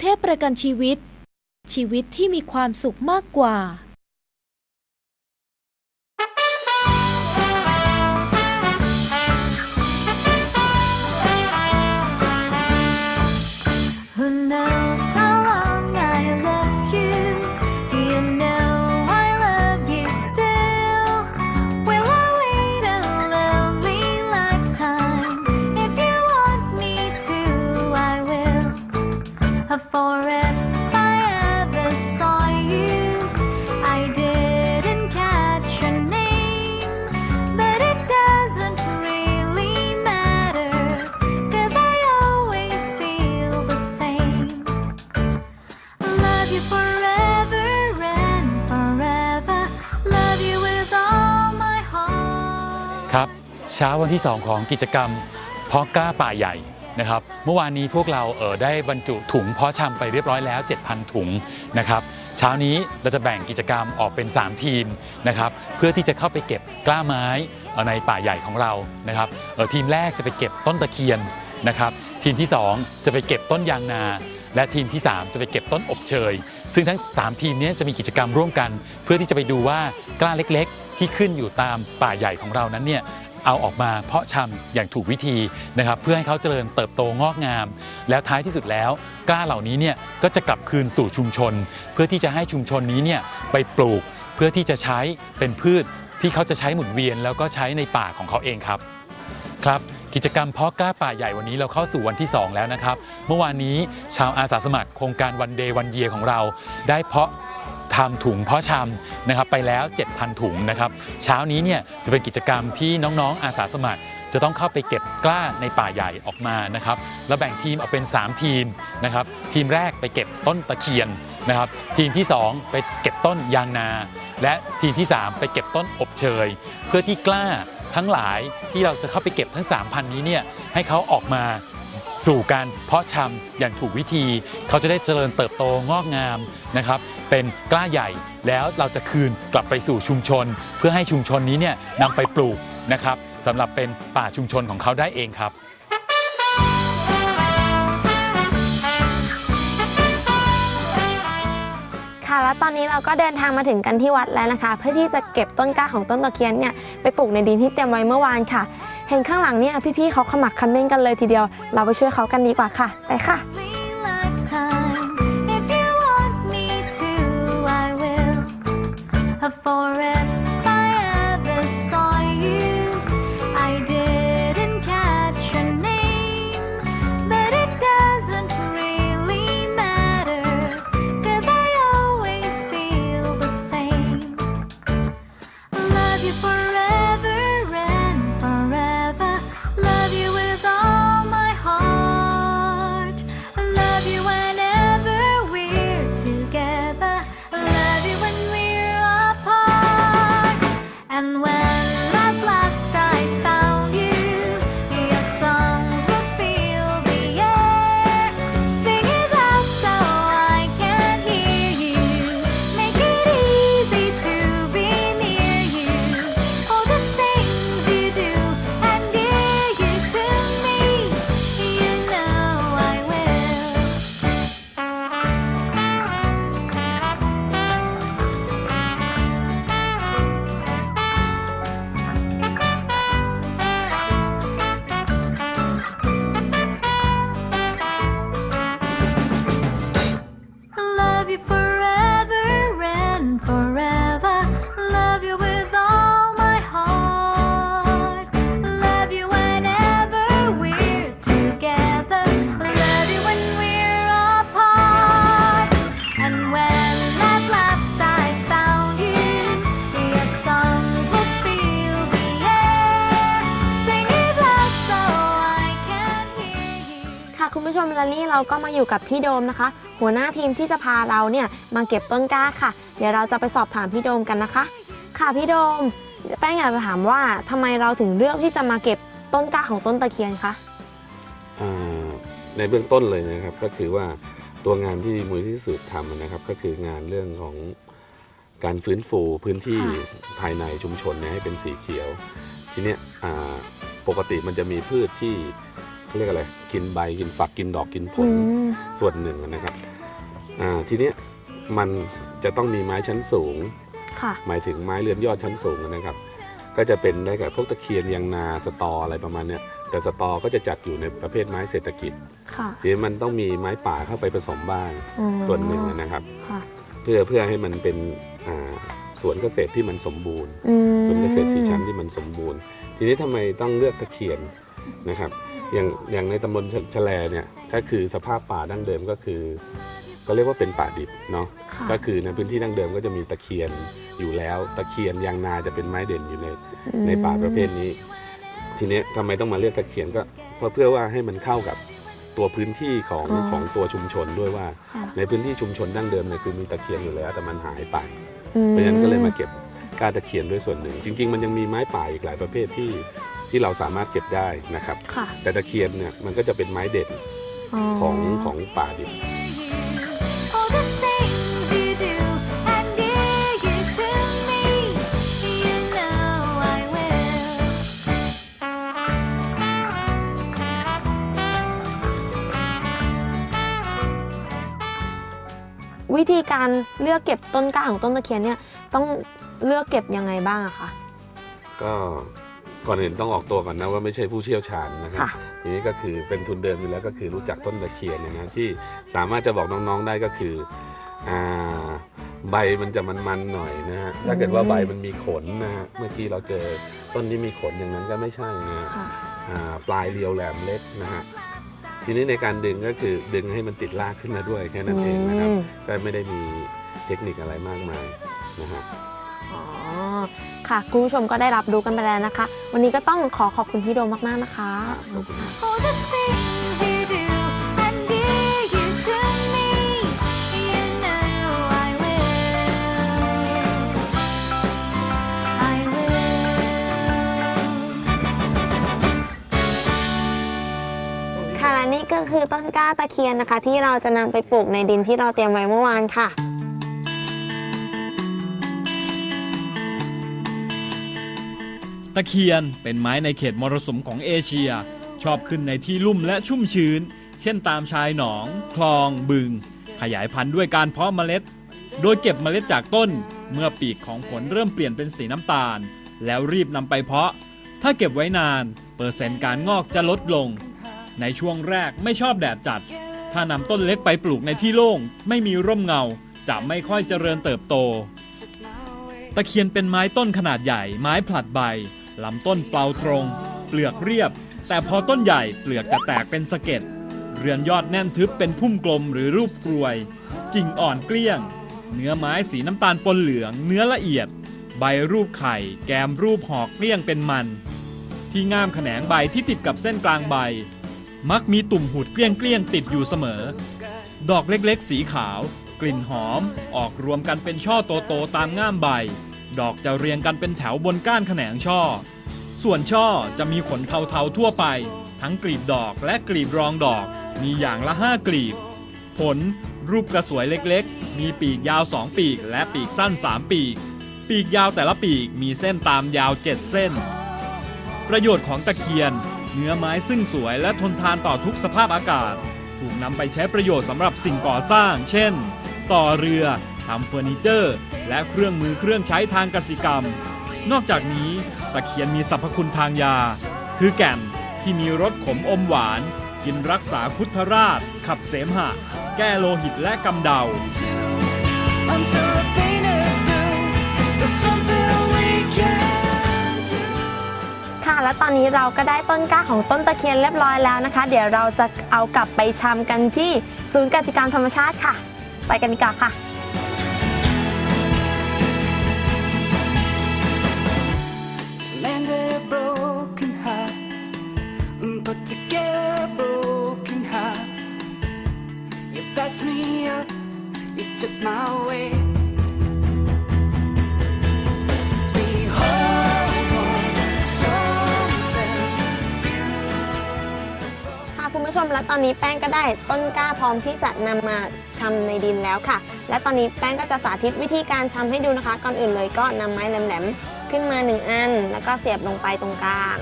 เทพประกันชีวิต ชีวิตที่มีความสุขมากกว่า ที่ 2 ของกิจกรรมเพาะกล้าป่าใหญ่นะครับเมื่อวานนี้พวกเราเออได้บรรจุถุงเพาะชำไปเรียบร้อยแล้ว 7,000 ถุงนะครับเช้านี้เราจะแบ่งกิจกรรมออกเป็น 3 ทีมนะครับเพื่อที่จะเข้าไปเก็บกล้าไม้ในป่าใหญ่ของเรานะครับออทีมแรกจะไปเก็บต้นตะเคียนนะครับทีมที่ 2 จะไปเก็บต้นยางนา และทีมที่ 3 จะไปเก็บต้นอบเชย ซึ่งทั้ง 3 ทีมนี้จะมีกิจกรรมร่วมกัน เพื่อที่จะไปดูว่ากล้าเล็ก ๆ ที่ขึ้นอยู่ตามป่าใหญ่ของเรานั้นเนี่ย เอาออกมาเพาะชำอย่างถูกวิธีนะครับเพื่อให้เขาเจริญเติบโตงอกงาม แล้วท้ายที่สุดแล้วกล้าเหล่านี้เนี่ยก็จะกลับคืนสู่ชุมชน เพื่อที่จะให้ชุมชนนี้เนี่ยไปปลูกเพื่อที่จะใช้เป็นพืชที่เขาจะใช้หมุนเวียน แล้วก็ใช้ในป่าของเขาเองครับครับกิจกรรมเพาะกล้าป่าใหญ่วันนี้เราเข้าสู่วันที่ 2 แล้วนะครับ เมื่อวานนี้ชาวอาสาสมัครโครงการวันเดย์วันเยียของเรา ได้เพาะ ทำถุงเพาะชำนะครับไปแล้ว 7,000 ถุงนะครับเช้านี้เนี่ยจะเป็นกิจกรรมที่น้องๆ อาสาสมัคร จะต้องเข้าไปเก็บกล้าในป่าใหญ่ออกมานะครับแล้วแบ่งทีมออกเป็น 3 ทีมนะครับทีมแรกไปเก็บต้นตะเคียนนะครับทีมที่ 2 ไปเก็บต้นยางนา และทีมที่ 3 ไปเก็บต้นอบเชย เพื่อที่กล้าทั้งหลายที่เราจะเข้าไปเก็บทั้ง 3,000 นี้เนี่ยให้เขาออกมา สู่การเพาะชำอย่างถูกวิธี เขาจะได้เจริญเติบโตงอกงามนะครับ เป็นกล้าใหญ่แล้วเราจะคืนกลับไปสู่ชุมชน เพื่อให้ชุมชนนี้เนี่ยนำไปปลูกนะครับสำหรับเป็นป่าชุมชนของเขาได้เองครับค่ะแล้วตอนนี้เราก็เดินทางมาถึงกันที่วัดแล้วนะคะ เพื่อที่จะเก็บต้นกล้าของต้นตะเคียนเนี่ยไปปลูกในดินที่เตรียมไว้เมื่อวานค่ะ เห็นข้างหลังเนี่ยพี่ๆเขาขมักเขม้นกันเลยทีเดียว เราไปช่วยเขากันดีกว่าค่ะ ไปค่ะ เราก็มาอยู่กับพี่โดมนะคะ หัวหน้าทีมที่จะพาเราเนี่ยมาเก็บต้นกล้าค่ะ เดี๋ยวเราจะไปสอบถามพี่โดมกันนะคะ ค่ะพี่โดม แป้งอยากจะถามว่าทำไมเราถึงเลือกที่จะมาเก็บต้นกล้าของต้นตะเคียนคะอ่าในเบื้องต้นเลยนะครับก็คือว่าตัวงานที่มูลที่สืบทำนะครับ ก็คืองานเรื่องของการฟื้นฟูพื้นที่ภายในชุมชนเนี่ยให้เป็นสีเขียว ทีเนี้ยอ่าปกติมันจะมีพืชที่ เขาเรียกอะไร กินใบกินฝักกินดอกกินผอืลมส่วนหนึ่งนะครับอ่าทีเนี้ยมันจะต้องมีไม้ชั้นสูงค่ะหมายถึงไม้เรือนยอดชั้นสูงนะครับ ก็จะเป็นได้กับพวกตะเคียนยางนาสตออะไรประมาณเนี้ยแต่สตอก็จะจัดอยู่ในประเภทไม้เศรษฐกิจค่ะทีนี้มันต้องมีไม้ป่าเข้าไปผสมบ้างอ๋อส่วนหนึ่งนะครับค่ะเพื่อเพื่อให้มันเป็นอ่าสวนเกษตรที่มันสมบูรณ์อืมสวนเกษตรสีชั้นที่มันสมบูรณ์ ทีนี้ทำไมต้องเลือกตะเคียนนะครับ อย่างอย่างในตำบลชชะแลเนี่ยก็คือสภาพป่าดั้งเดิมก็คือก็เรียกว่าเป็นป่าดิบเนาะค่ะก็คือในพื้นที่ดั้งเดิมก็จะมีตะเคียนอยู่แล้ว ตะเคียนยางนาจะเป็นไม้เด่นอยู่ในในป่าประเภทนี้ ทีเนี้ยทำไมต้องมาเลือกตะเคียนก็เพราะเพื่อว่าให้มันเข้ากับตัวพื้นที่ของอ๋อของตัวชุมชนด้วยว่าค่ะในพื้นที่ชุมชนดั้งเดิมเนี่ยคือมีตะเคียนอยู่แล้วแต่มันหายไปอืมเพราะฉะนั้นก็เลยมาเก็บก้านตะเคียนด้วยส่วนหนึ่ง จริง ๆ มันยังมีไม้ป่าอีกหลายประเภทที่ ที่เราสามารถเก็บได้นะครับ ค่ะแต่ตะเคียนเนี่ยมันก็จะเป็นไม้เด่นของของป่าดิบ All the things you do and dear you to me, you know I will. วิธีการเลือกเก็บต้นกล้าของต้นตะเคียนเนี่ยต้องเลือกเก็บยังไงบ้างอะคะ ก็ ก่อนอื่นต้องออกตัวก่อนนะว่าไม่ใช่ผู้เชี่ยวชาญนะครับค่ะทีนี้ก็คือเป็นทุนเดิมอยู่แล้วก็คือรู้จักต้นตะเคียนเนยนะที่สามารถจะบอกน้องๆได้ก็คืออ่าใบมันจะมันๆหน่อยนะฮะถ้าเกิดว่าใบมันมีขนนะฮะเมื่อกี้เราเจอต้นนี้มีขนอย่างนั้นก็ไม่ใช่นะฮะค่ะอ่าปลายเรียวแหลมเล็กนะฮะทีนี้ในการดึงก็คือดึงให้มันติดรากขึ้นมาด้วยแค่นั้นเองนะครับอืมก็ไม่ได้มีเทคนิคอะไรมากมายนะฮะอ๋อ ค่ะคุณผู้ชมก็ได้รับรู้กันไปแล้วนะคะ วันนี้ก็ต้องขอขอบคุณพี่โดมมากๆนะคะ ขอบคุณครับ All the things you do and dear you to me, you know I will. I will. ค่ะและนี่ก็คือต้นกล้าตะเคียนนะคะ ที่เราจะนำไปปลูกในดินที่เราเตรียมไว้เมื่อวานค่ะ ตะเคียนเป็นไม้ในเขตมรสุมของเอเชีย ชอบขึ้นในที่ลุ่มและชุ่มชื้น เช่นตามชายหนอง คลองบึง ขยายพันธุ์ด้วยการเพาะเมล็ด โดยเก็บเมล็ดจากต้น เมื่อปีกของผลเริ่มเปลี่ยนเป็นสีน้ำตาล แล้วรีบนำไปเพาะ ถ้าเก็บไว้นาน เปอร์เซ็นต์การงอกจะลดลง ในช่วงแรกไม่ชอบแดดจัด ถ้านำต้นเล็กไปปลูกในที่โล่ง ไม่มีร่มเงา จะไม่ค่อยเจริญเติบโต ตะเคียนเป็นไม้ต้นขนาดใหญ่ ไม้ผลัดใบ ลำต้นเปล่าตรง เปลือกเรียบ แต่พอต้นใหญ่เปลือกจะแตกเป็นสะเก็ด เรือนยอดแน่นทึบเป็นพุ่มกลมหรือรูปกลวย กิ่งอ่อนเกลี้ยง เนื้อไม้สีน้ำตาลปนเหลือง เนื้อละเอียด ใบรูปไข่ แกมรูปหอกเกลี้ยงเป็นมัน ที่ง่ามแขนงใบที่ติดกับเส้นกลางใบ มักมีตุ่มหูดเกลี้ยงเกลี้ยงติดอยู่เสมอ ดอกเล็กๆ สีขาว กลิ่นหอม ออกรวมกันเป็นช่อโตๆตามง่ามใบ ดอกจะเรียงกันเป็นแถวบนก้านแขนงช่อ ส่วนช่อจะมีขนเทาๆทั่วไป ทั้งกลีบดอกและกลีบรองดอก มีอย่างละห้ากลีบ ผลรูปกระสวยเล็กๆ มีปีกยาว2ปีกและปีกสั้น3ปีก ปีกยาวแต่ละปีกมีเส้นตามยาว7เส้น ประโยชน์ของตะเคียน เนื้อไม้ซึ่งสวยและทนทานต่อทุกสภาพอากาศ ถูกนำไปใช้ประโยชน์สำหรับสิ่งก่อสร้าง เช่น ต่อเรือ ทำเฟอร์นิเจอร์ และเครื่องมือเครื่องใช้ทางกสิกรรม นอกจากนี้ตะเคียนมีสรรพคุณทางยา คือแก่นที่มีรสขมอมหวาน กินรักษาคุถราช ขับเสมหะ แก้โลหิตและกำเดา ค่ะและตอนนี้เราก็ได้ต้นกล้าของต้นตะเคียนเรียบร้อยแล้วนะคะ เดี๋ยวเราจะเอากลับไปชำกันที่ศูนย์กสิกรรมธรรมชาติค่ะ ไปกันดีกว่าค่ะ อนนี้แป้งก็ได้ต้นกล้าพร้อมที่จะนำมาชำในดินแล้วค่ะ และตอนนี้แป้งก็จะสาธิตวิธีการชำให้ดูนะคะ ก่อนอื่นเลยก็นำไม้แหลมๆขึ้นมาหนึ่งอัน แล้วก็เสียบลงไปตรงกลาง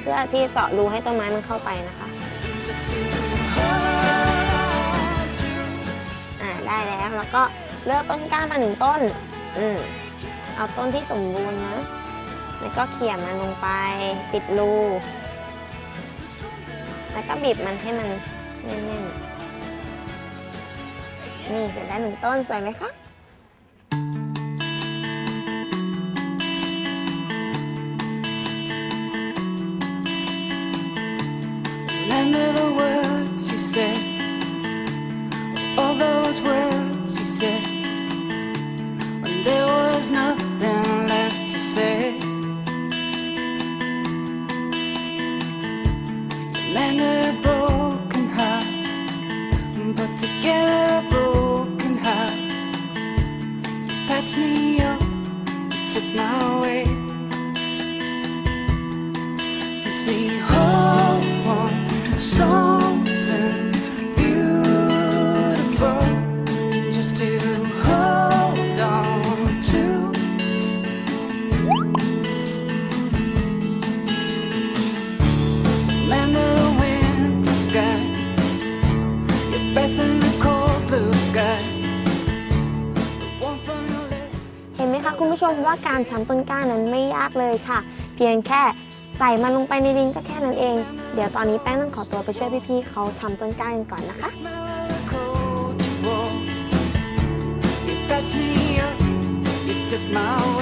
เพื่อที่เจาะรูให้ต้นไม้มันเข้าไปนะคะอ่าได้แล้วแล้วก็เลือกต้นกล้ามาหนึ่งต้น อืมเอาต้นที่สมบูรณ์นะ แล้วก็เขี่ยมันลงไปปิดรู แล้วก็บีบมันให้มันแน่นๆ นี่เสร็จแล้วหนึ่งต้นสวยไหมคะ there was nothing me ผู้ชมว่าการช้ำต้นกล้านั้นไม่ยากเลยค่ะ เพียงแค่ใส่มันลงไปในดินก็แค่นั้นเอง เดี๋ยวตอนนี้แป้งต้องขอตัวไปช่วยพี่ๆเขาช้ำต้นกล้ากันก่อนนะคะ you pressed me up, you took my way.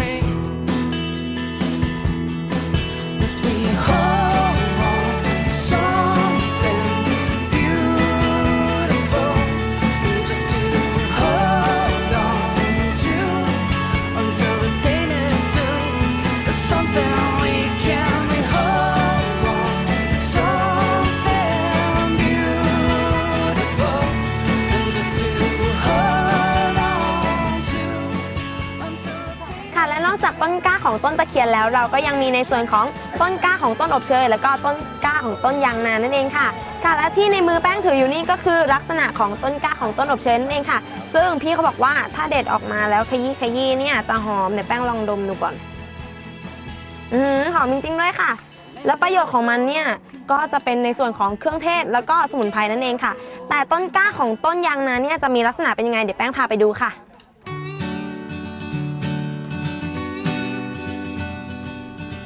ยนแล้วเราก็ยังมีในส่วนของต้นกล้าของต้นอบเชย แล้วก็ต้นกล้าของต้นยางนานั่นเองค่ะ ค่ะและที่ในมือแป้งถืออยู่นี่ก็คือลักษณะของต้นกล้าของต้นอบเชยนั่นเองค่ะ ซึ่งพี่เขาบอกว่าถ้าเด็ดออกมาแล้วขยี้ขยี้เนี่ยจะหอมเดี๋ยวแป้งลองดมดูก่อน อือหือหอมจริงๆด้วยค่ะ แล้วประโยชน์ของมันเนี่ยก็จะเป็นในส่วนของเครื่องเทศแล้วก็สมุนไพรนั่นเองค่ะ แต่ต้นกล้าของต้นยางนาเนี่ยจะมีลักษณะเป็นยังไงเดี๋ยวแป้งพาไปดูค่ะ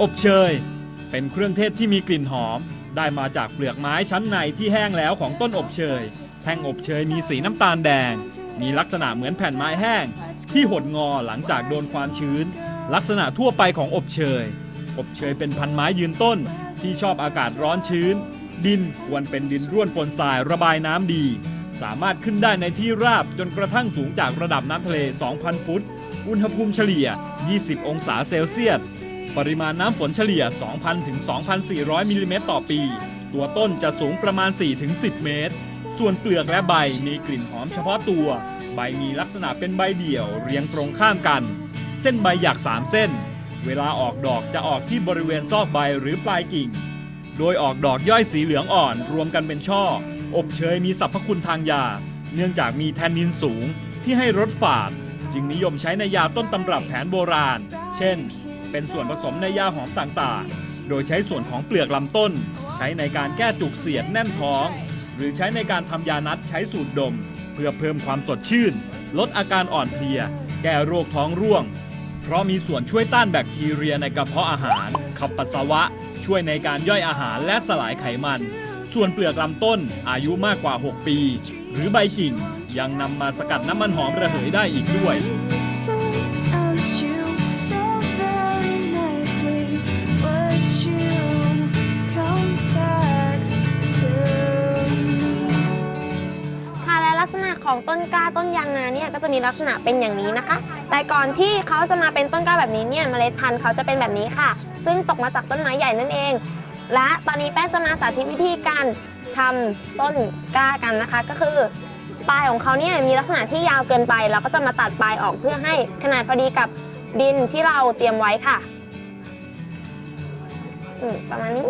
อบเชย เป็นเครื่องเทศที่มีกลิ่นหอม ได้มาจากเปลือกไม้ชั้นในที่แห้งแล้วของต้นอบเชย แท่งอบเชยมีสีน้ำตาลแดง มีลักษณะเหมือนแผ่นไม้แห้ง ที่หดงอหลังจากโดนความชื้น ลักษณะทั่วไปของอบเชย อบเชยเป็นพันไม้ยืนต้น ที่ชอบอากาศร้อนชื้น ดินควรเป็นดินร่วนปนทรายระบายน้ำดี สามารถขึ้นได้ในที่ราบจนกระทั่งสูงจากระดับน้ำทะเล 2,000 ฟุต อุณหภูมิเฉลี่ย 20 องศาเซลเซียส ปริมาณน้ำฝนเฉลี่ย 2,000 ถึง 2,400 มิลลิเมตรต่อปี ตัวต้นจะสูงประมาณ 4 ถึง 10 เมตร ส่วนเปลือกและใบมีกลิ่นหอมเฉพาะตัว ใบมีลักษณะเป็นใบเดี่ยวเรียงตรงข้ามกัน เส้นใบหยัก3เส้น เวลาออกดอกจะออกที่บริเวณซอกใบหรือปลายกิ่ง โดยออกดอกย่อยสีเหลืองอ่อนรวมกันเป็นช่อ อบเชยมีสรรพคุณทางยา เนื่องจากมีแทนนินสูงที่ให้รสฝาด จึงนิยมใช้ในยาต้นตำรับแผนโบราณ เช่น เป็นส่วนผสมในยาหอมต่างๆ โดยใช้ส่วนของเปลือกลำต้น ใช้ในการแก้จุกเสียดแน่นท้อง หรือใช้ในการทำยานัดใช้สูตรดม เพื่อเพิ่มความสดชื่น ลดอาการอ่อนเพลีย แก้โรคท้องร่วง เพราะมีส่วนช่วยต้านแบคทีเรียในกระเพาะอาหาร ขับปัสสาวะ ช่วยในการย่อยอาหารและสลายไขมัน ส่วนเปลือกลำต้นอายุมากกว่า 6 ปี หรือใบกิ่งยังนำมาสกัดน้ำมันหอมระเหยได้อีกด้วย ของต้นกล้าต้นยางนาเนี่ยก็จะมีลักษณะเป็นอย่างนี้นะคะ แต่ก่อนที่เขาจะมาเป็นต้นกล้าแบบนี้เนี่ยเมล็ดพันธุ์เขาจะเป็นแบบนี้ค่ะ ซึ่งตกมาจากต้นไม้ใหญ่นั่นเอง และตอนนี้แป้งจะมาสาธิตวิธีการชำต้นกล้ากันนะคะ ก็คือปลายของเขาเนี่ยมีลักษณะที่ยาวเกินไปเราก็จะมาตัดปลายออกเพื่อให้ขนาดพอดีกับดินที่เราเตรียมไว้ค่ะ ประมาณนี้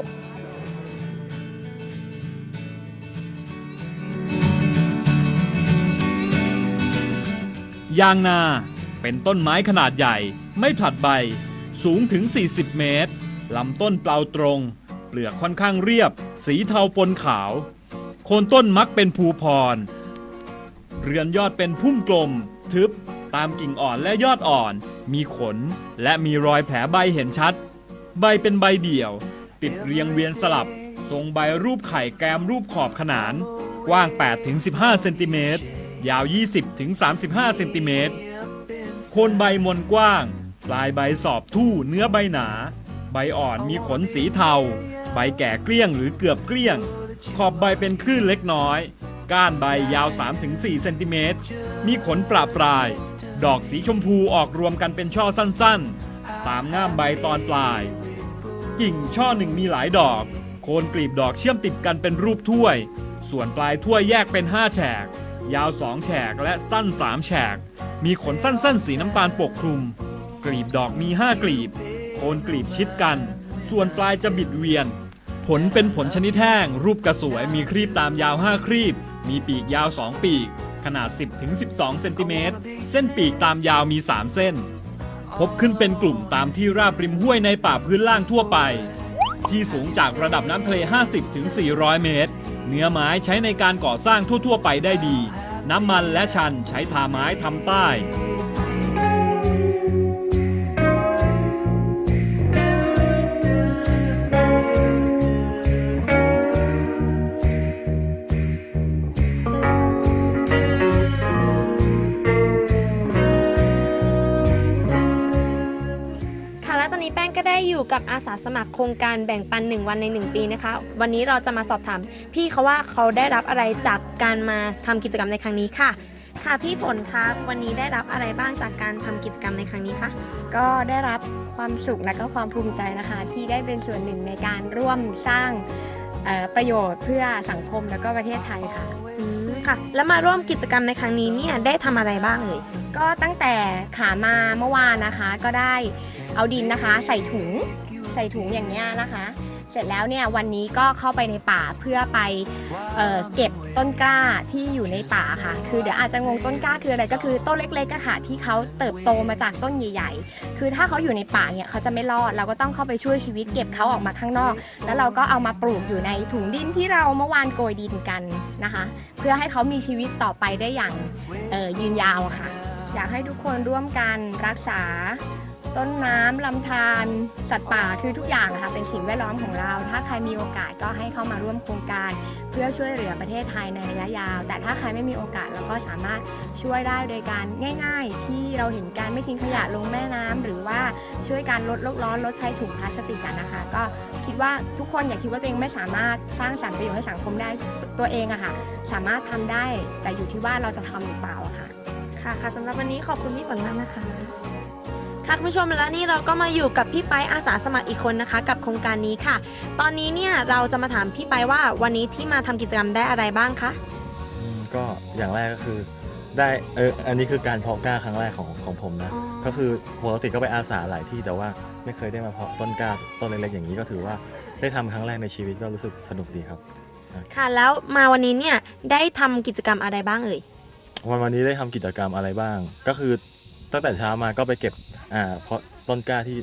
ยางนา เป็นต้นไม้ขนาดใหญ่ ไม่ผลัดใบ สูงถึง 40 เมตร ลำต้นเปล่าตรง เปลือกค่อนข้างเรียบ สีเทาปนขาว โคนต้นมักเป็นภูพร เรือนยอดเป็นพุ่มกลม ทึบ ตามกิ่งอ่อนและยอดอ่อน มีขน และมีรอยแผลใบเห็นชัด ใบเป็นใบเดี่ยว ติดเรียงเวียนสลับ ทรงใบรูปไข่แกมรูปขอบขนาน กว้าง 8-15 เซนติเมตร ยาว 20-35 เซนติเมตร โคนใบมนกว้าง ปลายใบสอบทู่เนื้อใบหนา ใบอ่อนมีขนสีเทา ใบแก่เกลี้ยงหรือเกือบเกลี้ยง ขอบใบเป็นคลื่นเล็กน้อย ก้านใบยาว 3-4 เซนติเมตร มีขนประปราย ดอกสีชมพูออกรวมกันเป็นช่อสั้นๆ ตามง่ามใบตอนปลาย กิ่งช่อหนึ่งมีหลายดอก โคนกลีบดอกเชื่อมติดกันเป็นรูปถ้วย ส่วนปลายถ้วยแยกเป็น 5 แฉก ยาว 2 แฉกและสั้น 3 แฉก มีขนสั้นๆ สีน้ำตาลปกคลุม กลีบดอกมี 5 กลีบ โคนกลีบชิดกัน ส่วนปลายจะบิดเวียน ผลเป็นผลชนิดแห้ง รูปกระสวยมีครีบตามยาว 5 ครีบ มีปีกยาว 2 ปีก ขนาด 10-12เซนติเมตร เส้นปีกตามยาวมี 3 เส้น พบขึ้นเป็นกลุ่มตามที่ราบริมห้วยในป่าพื้นล่างทั่วไป ที่สูงจากระดับน้ำทะเล 50-400 เมตร เนื้อไม้ใช้ในการก่อสร้างทั่ว ๆ ไปได้ดี น้ำมันและชันใช้ทาไม้ทำใต้ อยู่กับอาสาสมัครโครงการแบ่งปัน 1 วันใน 1 ปีนะคะ วันนี้เราจะมาสอบถาม พี่เขาว่าเขาได้รับอะไรจากการมาทำกิจกรรมในครั้งนี้ค่ะ ค่ะพี่ฝนคะวันนี้ได้รับอะไรบ้างจากการทำกิจกรรมในครั้งนี้คะก็ได้รับความสุขและก็ความภูมิใจนะคะ ที่ได้เป็นส่วนหนึ่งในการร่วมสร้างเอ่อประโยชน์เพื่อสังคมและก็ประเทศไทยค่ะอืมค่ะ แล้วมาร่วมกิจกรรมในครั้งนี้เนี่ยได้ทำอะไรบ้างเอ่ยก็ตั้งแต่ขามาเมื่อวานนะคะก็ได้ เอาดินนะคะ ใส่ถุงใส่ถุงอย่างนี้ยนะคะ เสร็จแล้วเนี่ยวันนี้ก็เข้าไปในป่าเพื่อไปเออเก็บต้นกล้าที่อยู่ในป่าค่ะ คือเดี๋ยวอาจจะงงต้นกล้าคืออะไรก็คือต้นเล็กๆค่ะที่เขาเติบโตมาจากต้นใหญ่ ๆ คือถ้าเขาอยู่ในป่าเนี่ยเขาจะไม่รอดเราก็ต้องเข้าไปช่วยชีวิตเก็บเขาออกมาข้างนอก แล้วเราก็เอามาปลูกอยู่ในถุงดินที่เราเมื่อวานโกยดินกันนะคะ เพื่อให้เขามีชีวิตต่อไปได้อย่างออยืนยาวค่ะ อยากให้ทุกคนร่วมกันรักษา ต้นน้ำลำธารสัตว์ป่าคือทุกอย่างค่ะเป็นสิ่งแวดล้อมของเรา ถ้าใครมีโอกาสก็ให้เข้ามาร่วมโครงการ เพื่อช่วยเหลือประเทศไทยในระยะยาว แต่ถ้าใครไม่มีโอกาสเราก็สามารถช่วยได้โดยการง่าย ๆ ที่เราเห็นการไม่ทิ้งขยะลงแม่น้ำหรือว่าช่วยการลดโลกร้อนลดใช้ถุงพลาสติกกันนะคะ ก็คิดว่าทุกคนอย่าคิดว่าตัวเองไม่สามารถสร้างสรรค์ประโยชน์ให้สังคมได้ตัวเองอะค่ะ สามารถทำได้แต่อยู่ที่ว่าเราจะทำหรือเปล่าอะค่ะค่ะค่ะสำหรับวันนี้ขอบคุณพี่ฝนมากนะคะ ค่ะคุณผู้ชมแล้วนี่เราก็มาอยู่กับพี่ไปอาสาสมัครอีกคนนะคะ กับโครงการนี้ค่ะ ตอนนี้เนี่ยเราจะมาถามพี่ไปว่าวันนี้ที่มาทำกิจกรรมได้อะไรบ้างคะอืมก็อย่างแรกก็คือได้เอออันนี้คือการเพาะกล้าครั้งแรกของของผมนะอ๋อก็คือปกติก็ไปอาสาหลายที่แต่ว่าไม่เคยได้มาเพาะต้นกล้าต้นเล็กๆอย่างนี้ก็ถือว่าได้ทำครั้งแรกในชีวิตก็รู้สึกสนุกดีครับ ค่ะ แล้วมาวันนี้เนี่ยได้ทำกิจกรรมอะไรบ้างเอ่ยวันวันนี้ได้ทำกิจกรรมอะไรบ้าง ก็คือตั้งแต่เช้ามาก็ไปเก็บ อ่าเพาะต้นกล้าที่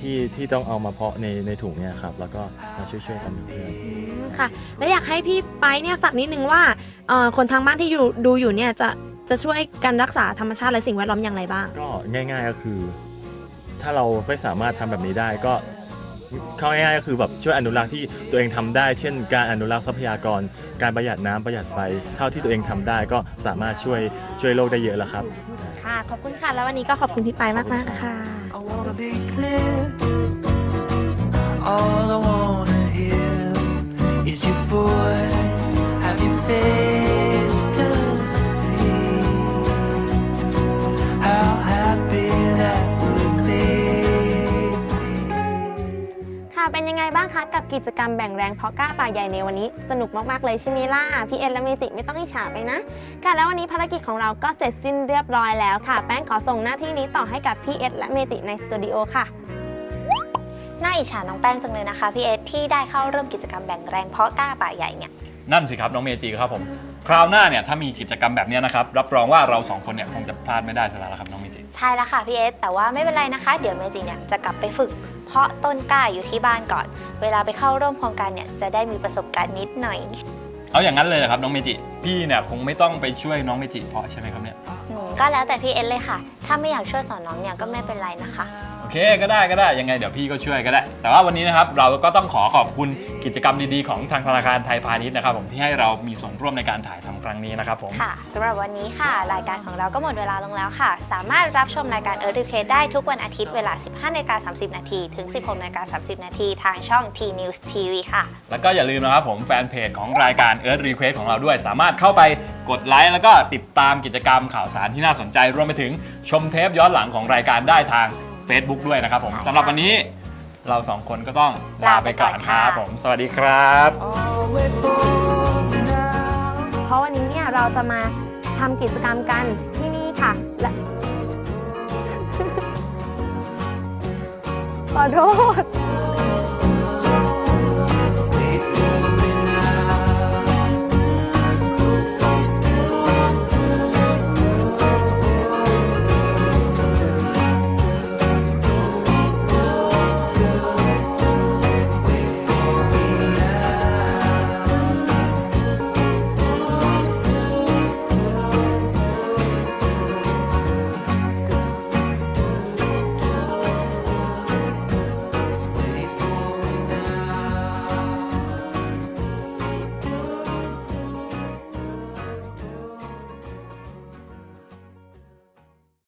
ที่ที่ต้องเอามาเพาะในในถุงเนี่ยครับแล้วก็มาช่วยๆกันกับเพื่อนอืมค่ะ แล้วอยากให้พี่ไปเนี่ยฝากนิดนึงว่าเอ่อคนทางบ้านที่อยู่ดูอยู่เนี่ยจะจะช่วยกันรักษาธรรมชาติและสิ่งแวดล้อมอย่างไรบ้าง ก็ง่ายๆก็คือ ถ้าเราไม่สามารถทำแบบนี้ได้ก็เข้าง่ายๆก็คือแบบช่วยอนุรักษ์ที่ตัวเองทำได้ เช่น การอนุรักษ์ทรัพยากร การประหยัดน้ำประหยัดไฟ เท่าที่ตัวเองทำได้ก็สามารถช่วยช่วยโลกได้เยอะแล้วครับ ค่ะ ขอบคุณค่ะ แล้ววันนี้ก็ขอบคุณพี่ไปมากมากๆค่ะ I wanna be clear. All I wanna hear is your voice. Have you faith? เป็นยังไงบ้างคะ กับกิจกรรมแบ่งแรงเพาะกล้าป่าใหญ่ในวันนี้ สนุกมากๆเลยใช่ไหมล่ะพี่เอ็นและเมจิไม่ต้องอิจฉาไปนะค่ะแล้ววันนี้ภารกิจของเราก็เสร็จสิ้นเรียบร้อยแล้วค่ะ แป้งขอส่งหน้าที่นี้ต่อให้กับพี่เอ็ดและเมจิในสตูดิโอค่ะน่าอิจฉาน้องแป้งจังเลยนะคะพี่เอสที่ได้เข้าร่วมกิจกรรมแบ่งแรงเพาะกล้าป่าใหญ่เนี่ยนั่นสิครับน้องเมจิครับผมคราวหน้าเนี่ยถ้ามีกิจกรรมแบบเนี้ยนะครับรับรองว่าเราสองคนเนี่ยคงจะพลาดไม่ได้ซะแล้วละครับน้องเมจิใช่แล้วค่ะพี่เอสแต่ว่าไม่เป็นไรนะคะ เดี๋ยวเมจิเนี่ยจะกลับไปฝึก เพาะต้นกล้าอยู่ที่บ้านก่อน เวลาไปเข้าร่วมโครงการเนี่ยจะได้มีประสบการณ์นิดหน่อย เอาอย่างนั้นเลยเหรอครับน้องเมจิ พี่เนี่ยคงไม่ต้องไปช่วยน้องเมจิเพาะใช่ไหมครับเนี่ยอืมก็แล้วแต่พี่เอสเลยค่ะ ถ้าไม่อยากช่วยสอนน้องเนี่ยก็ไม่เป็นไรนะคะ โอเคก็ได้ก็ได้ยังไงเดี๋ยวพี่ก็ช่วยก็ได้ แต่ว่าวันนี้นะครับเราก็ต้องขอขอบคุณกิจกรรมดีๆของทางธนาคารไทยพาณิชย์นะครับผมที่ให้เรามีส่วนร่วมในการถ่ายทำครั้งนี้นะครับผม ค่ะสำหรับวันนี้ค่ะ รายการของเราก็หมดเวลาลงแล้วค่ะ สามารถรับชมรายการ Earth Request ได้ทุกวันอาทิตย์เวลา 15นาฬิกา30 นาทีถึง 16นาฬิกา30 นาทีทางช่อง T News TV ค่ะ แล้วก็อย่าลืมนะครับผมแฟนเพจของรายการ Earth Request ของเราด้วย สามารถเข้าไปกดไลค์แล้วก็ติดตามกิจกรรมข่าวสารที่น่าสนใจรวมไปถึงชมเทปย้อนหลังของรายการได้ทาง Facebook ด้วยนะครับผมใช่ค่ะสำหรับวันนี้เราสองคนก็ต้องลาไปก่อนลาไปก่อนครัค่ะบผม สวัสดีครับ เพราะวันนี้เนี่ยเราจะมาทำกิจกรรมกันที่นี่ค่ะและขอโทษ